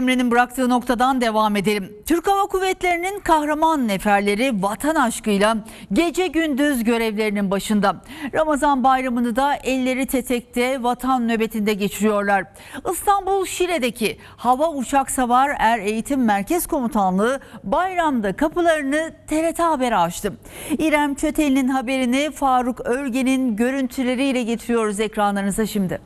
Emre'nin bıraktığı noktadan devam edelim. Türk Hava Kuvvetleri'nin kahraman neferleri vatan aşkıyla gece gündüz görevlerinin başında. Ramazan bayramını da elleri tetekte vatan nöbetinde geçiriyorlar. İstanbul Şile'deki Hava Uçak Savar Er Eğitim Merkez Komutanlığı bayramda kapılarını TRT Haber'e açtı. İrem Çötel'in haberini Faruk Örgen'in görüntüleriyle getiriyoruz ekranlarınıza şimdi.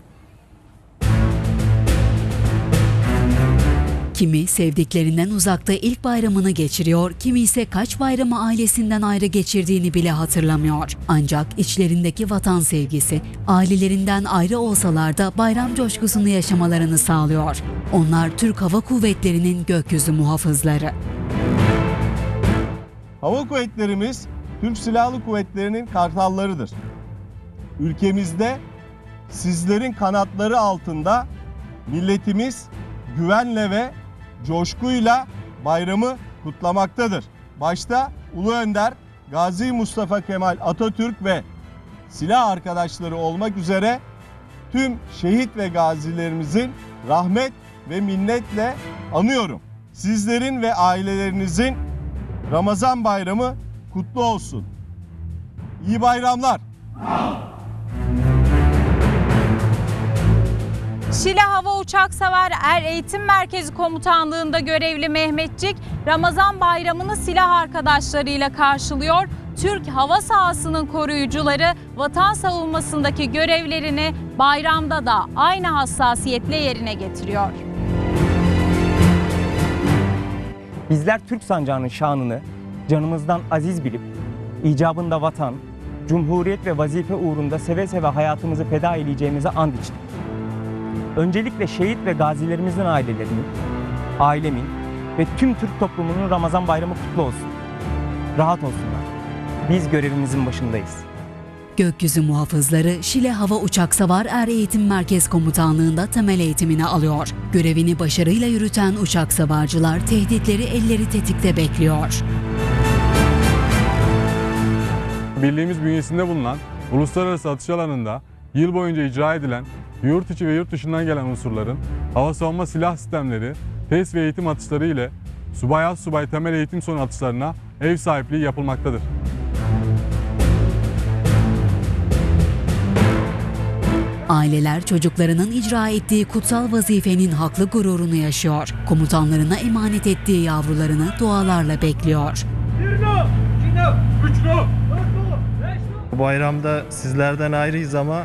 Kimi sevdiklerinden uzakta ilk bayramını geçiriyor, kimi ise kaç bayramı ailesinden ayrı geçirdiğini bile hatırlamıyor. Ancak içlerindeki vatan sevgisi, ailelerinden ayrı olsalar da bayram coşkusunu yaşamalarını sağlıyor. Onlar Türk Hava Kuvvetleri'nin gökyüzü muhafızları. Hava kuvvetlerimiz Türk Silahlı Kuvvetleri'nin kartallarıdır. Ülkemizde sizlerin kanatları altında milletimiz güvenle ve coşkuyla bayramı kutlamaktadır. Başta Ulu Önder Gazi Mustafa Kemal Atatürk ve silah arkadaşları olmak üzere tüm şehit ve gazilerimizin rahmet ve minnetle anıyorum. Sizlerin ve ailelerinizin Ramazan bayramı kutlu olsun. İyi bayramlar. Şile Hava Uçak Savar Er Eğitim Merkezi Komutanlığı'nda görevli Mehmetçik, Ramazan bayramını silah arkadaşlarıyla karşılıyor. Türk hava sahasının koruyucuları vatan savunmasındaki görevlerini bayramda da aynı hassasiyetle yerine getiriyor. Bizler Türk sancağının şanını canımızdan aziz bilip icabında vatan, cumhuriyet ve vazife uğrunda seve seve hayatımızı feda edeceğimize and içtik. Öncelikle şehit ve gazilerimizin ailelerinin, ailemin ve tüm Türk toplumunun Ramazan bayramı kutlu olsun. Rahat olsunlar. Biz görevimizin başındayız. Gökyüzü muhafızları Şile Hava Uçak Savar Er Eğitim Merkez Komutanlığı'nda temel eğitimini alıyor. Görevini başarıyla yürüten uçak savarcılar tehditleri elleri tetikte bekliyor. Birliğimiz bünyesinde bulunan uluslararası atış alanında yıl boyunca icra edilen yurt içi ve yurt dışından gelen unsurların hava savunma silah sistemleri, test ve eğitim atışları ile subay az subay temel eğitim sonu atışlarına ev sahipliği yapılmaktadır. Aileler çocuklarının icra ettiği kutsal vazifenin haklı gururunu yaşıyor. Komutanlarına emanet ettiği yavrularını dualarla bekliyor. Bu bayramda sizlerden ayrıyız ama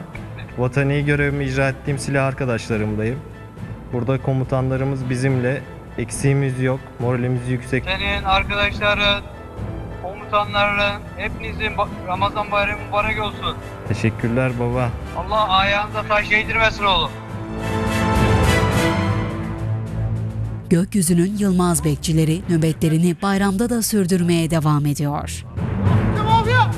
vatani görevimi icra ettiğim silah arkadaşlarımdayım. Burada komutanlarımız bizimle, eksiğimiz yok, moralimiz yüksek. Senin, arkadaşların, komutanların, hepinizin ba- Ramazan bayramı mübarek olsun. Teşekkürler baba. Allah ayağınıza taş değdirmesin oğlum. Gökyüzünün Yılmaz bekçileri nöbetlerini bayramda da sürdürmeye devam ediyor. Tamam ya.